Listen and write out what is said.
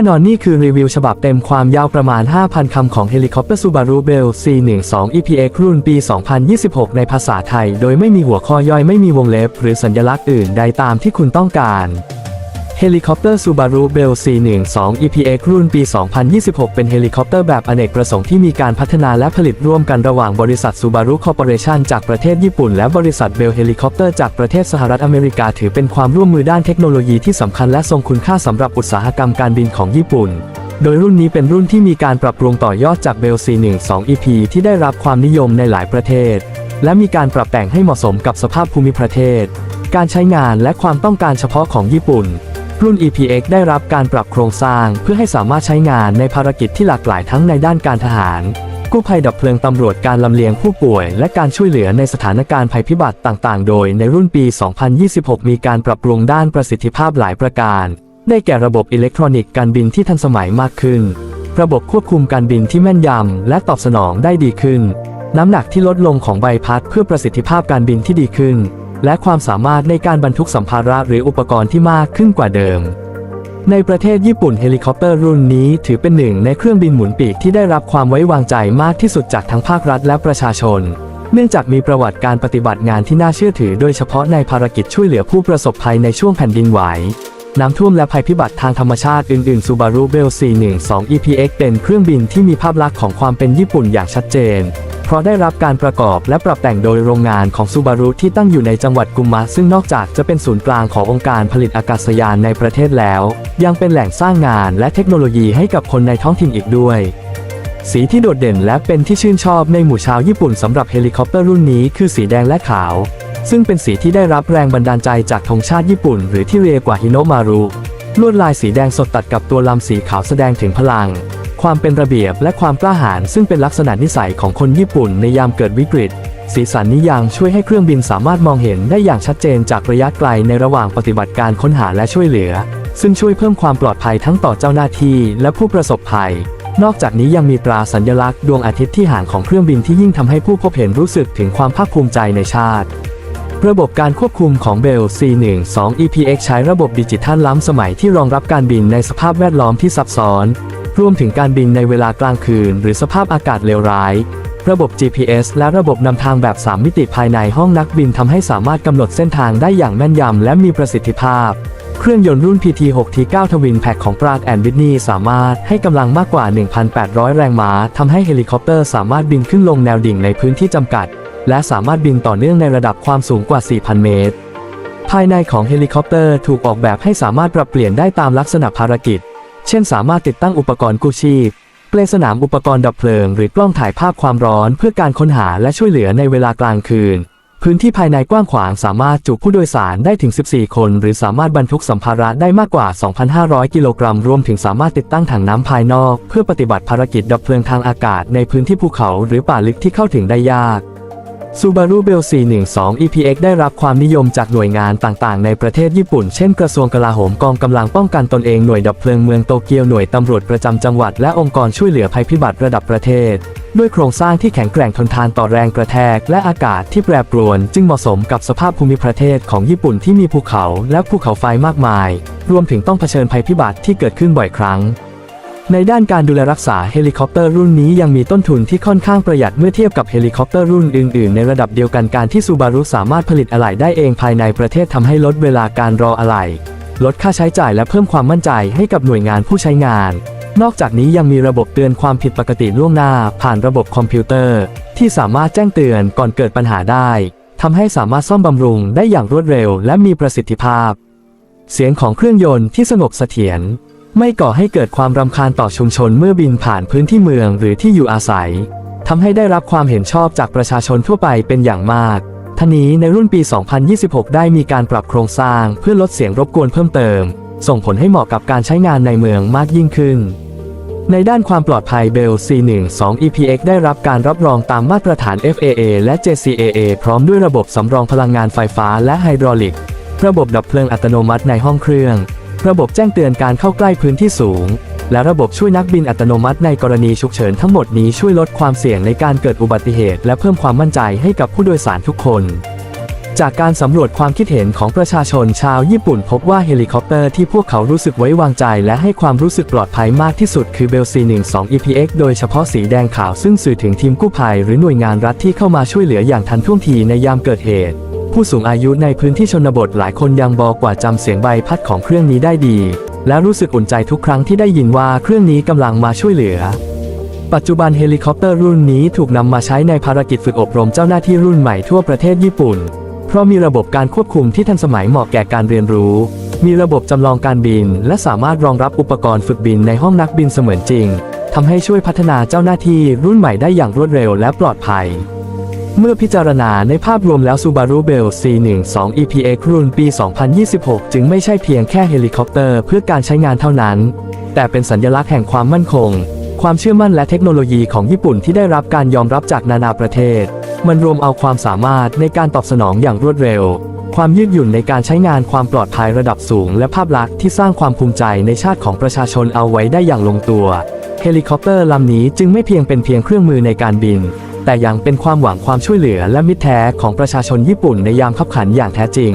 น่นอนนี่คือรีวิวฉบับเต็มความยาวประมาณ 5,000 คำของเฮลิคอปเตอร์ซูบารุเบล C12 EPX รุ่นปี 2026 ในภาษาไทย โดยไม่มีหัวข้อย่อยไม่มีวงเล็บ หรือสัญลักษณ์อื่นใดตามที่คุณต้องการ เฮลิคอปเตอร์ Subaru Bell C12 EPX รุ่นปี 2026 เป็นเฮลิคอปเตอร์แบบอเนกประสงค์ที่มีการพัฒนาและผลิตร่วมกันระหว่างบริษัท Subaru Corporation จากประเทศญี่ปุ่น และบริษัท Bell Helicopter จากประเทศสหรัฐอเมริกา ถือเป็นความร่วมมือด้านเทคโนโลยีที่สำคัญและทรงคุณค่าสำหรับอุตสาหกรรมการบินของญี่ปุ่นโดยรุ่นนี้เป็นรุ่นที่มีการปรับปรุงต่อยอดจาก Bell C12 EP ที่ได้รับความนิยมในหลายประเทศ และมีการปรับแต่งให้เหมาะสมกับสภาพภูมิประเทศ การใช้งานและความต้องการเฉพาะของญี่ปุ่น รุ่น EPX ได้รับการปรับโครงสร้างเพื่อให้สามารถใช้งานในภารกิจที่หลากหลายทั้งในด้านการทหาร กู้ภัยดับเพลิงตำรวจการลำเลียงผู้ป่วย และการช่วยเหลือในสถานการณ์ภัยพิบัติต่างๆ โดยในรุ่นปี 2026 มีการปรับปรุงด้านประสิทธิภาพหลายประการ ได้แก่ระบบอิเล็กทรอนิกส์การบินที่ทันสมัยมากขึ้น ระบบควบคุมการบินที่แม่นยำและตอบสนองได้ดีขึ้น น้ำหนักที่ลดลงของใบพัดเพื่อประสิทธิภาพการบินที่ดีขึ้น และความสามารถในการบรรทุกสัมภาระหรืออุปกรณ์ที่มากขึ้นกว่าเดิม ในประเทศญี่ปุ่นเฮลิคอปเตอร์รุ่นนี้ถือเป็นหนึ่งในเครื่องบินหมุนปีกที่ได้รับความไว้วางใจมากที่สุดจากทั้งภาครัฐและประชาชน เนื่องจากมีประวัติการปฏิบัติงานที่น่าเชื่อถือ โดยเฉพาะในภารกิจช่วยเหลือผู้ประสบภัยในช่วงแผ่นดินไหวน้ำท่วมและภัยพิบัติทางธรรมชาติอื่นๆ Subaru Bell C12 EPX เป็นเครื่องบินที่มีภาพลักษณ์ของความเป็นญี่ปุ่นอย่างชัดเจน เพราะได้รับการประกอบและปรับแต่งโดยโรงงานของ Subaru ที่ตั้งอยู่ในจังหวัดกุมะซึ่งนอกจากจะเป็นศูนย์กลางขององค์การผลิตอากาศยานในประเทศแล้ว ยังเป็นแหล่งสร้างงานและเทคโนโลยีให้กับคนในท้องถิ่นอีกด้วยสีที่โดดเด่นและเป็นที่ชื่นชอบในหมู่ชาวญี่ปุ่นสำหรับเฮลิคอปเตอร์รุ่นนี้คือสีแดงและขาว ซึ่งเป็นสีที่ได้รับแรงบันดาลใจจากธงชาติญี่ปุ่น หรือที่เรียกว่าฮิโนมารุ ลวดลายสีแดงสดตัดกับตัวลำสีขาวแสดงถึงพลัง ความเป็นระเบียบและความกล้าหาญซึ่งเป็นลักษณะนิสัยของคนญี่ปุ่นในยามเกิดวิกฤต สีสันนี้ยังช่วยให้เครื่องบินสามารถมองเห็นได้อย่างชัดเจนจากระยะไกลในระหว่างปฏิบัติการค้นหาและช่วยเหลือ ซึ่งช่วยเพิ่มความปลอดภัยทั้งต่อเจ้าหน้าที่และผู้ประสบภัย นอกจากนี้ยังมีตราสัญลักษณ์ดวงอาทิตย์ที่หางของเครื่องบินที่ยิ่งทำให้ผู้พบเห็นรู้สึกถึงความภาคภูมิใจในชาติระบบการควบคุมของ Bell C12 EPX ใช้ระบบดิจิทัลล้ำสมัยที่รองรับการบินในสภาพแวดล้อมที่ซับซ้อน รวมถึงการบินในเวลากลางคืน หรือสภาพอากาศเลวร้าย ระบบ GPS และระบบนำทางแบบ 3 มิติภายในห้องนักบินทำให้สามารถกำหนดเส้นทางได้อย่างแม่นยำและมีประสิทธิภาพ เครื่องยนต์รุ่น PT6T9 ทวินแพ็คของปราดแอนด์วิทนีสามารถให้กำลังมากกว่า 1,800 แรงม้าทำให้เฮลิคอปเตอร์สามารถบินขึ้นลงแนวดิ่งในพื้นที่จำกัด และสามารถบินต่อเนื่องในระดับความสูงกว่า 4,000 เมตรภายในของเฮลิคอปเตอร์ถูกออกแบบให้สามารถปรับเปลี่ยนได้ตามลักษณะภารกิจ เช่นสามารถติดตั้งอุปกรณ์กู้ชีพ เปลสนามอุปกรณ์ดับเพลิง หรือกล้องถ่ายภาพความร้อนเพื่อการค้นหาและช่วยเหลือในเวลากลางคืน พื้นที่ภายในกว้างขวางสามารถจุผู้โดยสารได้ถึง 14 คน หรือสามารถบรรทุกสัมภาระได้มากกว่า 2,500 กิโลกรัม รวมถึงสามารถติดตั้งถังน้ำภายนอก เพื่อปฏิบัติภารกิจดับเพลิงทางอากาศในพื้นที่ภูเขา หรือป่าลึกที่เข้าถึงได้ยาก Subaru Bell C12 EPX ได้รับความนิยมจากหน่วยงานต่างๆ ในประเทศญี่ปุ่น เช่นกระทรวงกลาโหมกองกำลังป้องกันตนเองหน่วยดับเพลิงเมืองโตเกียวหน่วยตำรวจประจำจังหวัดและองค์กรช่วยเหลือภัยพิบัติระดับประเทศ ด้วยโครงสร้างที่แข็งแกร่งทนทานต่อแรงกระแทก และอากาศที่แปรปรวน จึงเหมาะสมกับสภาพภูมิประเทศของญี่ปุ่นที่มีภูเขาและภูเขาไฟมากมาย รวมถึงต้องเผชิญภัยพิบัติที่เกิดขึ้นบ่อยครั้ง ในด้านการดูแลรักษาเฮลิคอปเตอร์รุ่นนี้ยังมีต้นทุนที่ค่อนข้างประหยัดเมื่อเทียบกับเฮลิคอปเตอร์รุ่นอื่นๆ ในระดับเดียวกันการที่ซูบารุสามารถผลิตอะไหล่ได้เองภายในประเทศทำให้ลดเวลาการรออะไหล่ลดค่าใช้จ่ายและเพิ่มความมั่นใจให้กับหน่วยงานผู้ใช้งาน นอกจากนี้ยังมีระบบเตือนความผิดปกติล่วงหน้า ผ่านระบบคอมพิวเตอร์ ที่สามารถแจ้งเตือนก่อนเกิดปัญหาได้ทำให้สามารถซ่อมบำรุงได้อย่างรวดเร็ว และมีประสิทธิภาพ เสียงของเครื่องยนต์ที่สงบเสถียร ไม่ก่อให้เกิดความรำคาญต่อชุมชนเมื่อบินผ่านพื้นที่เมืองหรือที่อยู่อาศัยทำให้ได้รับความเห็นชอบจากประชาชนทั่วไปเป็นอย่างมากท่านี้ในรุ่นปี 2026 ได้มีการปรับโครงสร้างเพื่อลดเสียงรบกวนเพิ่มเติม ส่งผลให้เหมาะกับการใช้งานในเมืองมากยิ่งขึ้น ในด้านความปลอดภัย Bell C12 EPX ได้รับการรับรองตามมาตรฐาน FAA และ JCAA พร้อมด้วยระบบสำรองพลังงานไฟฟ้าและไฮดรอลิก ระบบดับเพลิงอัตโนมัติในห้องเครื่อง ระบบแจ้งเตือนการเข้าใกล้พื้นที่สูง และระบบช่วยนักบินอัตโนมัติในกรณีฉุกเฉินทั้งหมดนี้ช่วยลดความเสี่ยงในการเกิดอุบัติเหตุ และเพิ่มความมั่นใจให้กับผู้โดยสารทุกคน จากการสำรวจความคิดเห็นของประชาชนชาวญี่ปุ่น พบว่าเฮลิคอปเตอร์ที่พวกเขารู้สึกไว้วางใจ และให้ความรู้สึกปลอดภัยมากที่สุดคือเบล C12 EPX โดยเฉพาะสีแดงขาวซึ่งสื่อถึงทีมกู้ภัย หรือหน่วยงานรัฐที่เข้ามาช่วยเหลืออย่างทันท่วงทีในยามเกิดเหตุ ผู้สูงอายุในพื้นที่ชนบทหลายคนยังบอกว่าจำเสียงใบพัดของเครื่องนี้ได้ดี และรู้สึกอุ่นใจทุกครั้งที่ได้ยินว่าเครื่องนี้กำลังมาช่วยเหลือ ปัจจุบันเฮลิคอปเตอร์รุ่นนี้ถูกนำมาใช้ในภารกิจฝึกอบรมเจ้าหน้าที่รุ่นใหม่ทั่วประเทศญี่ปุ่น เพราะมีระบบการควบคุมที่ทันสมัยเหมาะแก่การเรียนรู้ มีระบบจำลองการบิน และสามารถรองรับอุปกรณ์ฝึกบินในห้องนักบินเสมือนจริงทำให้ช่วยพัฒนาเจ้าหน้าที่รุ่นใหม่ได้อย่างรวดเร็วและปลอดภัย เมื่อพิจารณาในภาพรวมแล้ว Subaru Bell C12 EPX รุ่นปี 2026 จึงไม่ใช่เพียงแค่เฮลิคอปเตอร์เพื่อการใช้งานเท่านั้น แต่เป็นสัญลักษณ์แห่งความมั่นคง ความเชื่อมั่นและเทคโนโลยีของญี่ปุ่นที่ได้รับการยอมรับจากนานาประเทศ มันรวมเอาความสามารถในการตอบสนองอย่างรวดเร็ว ความยืดหยุ่นในการใช้งานความปลอดภัยระดับสูง และภาพลักษณ์ที่สร้างความภูมิใจในชาติของประชาชนเอาไว้ได้อย่างลงตัว เฮลิคอปเตอร์ลำนี้จึงไม่เพียงเป็นเพียงเครื่องมือในการบินแต่ยังเป็นความหวังความช่วยเหลือและมิตรแท้ของประชาชนญี่ปุ่นในยามขับขันอย่างแท้จริง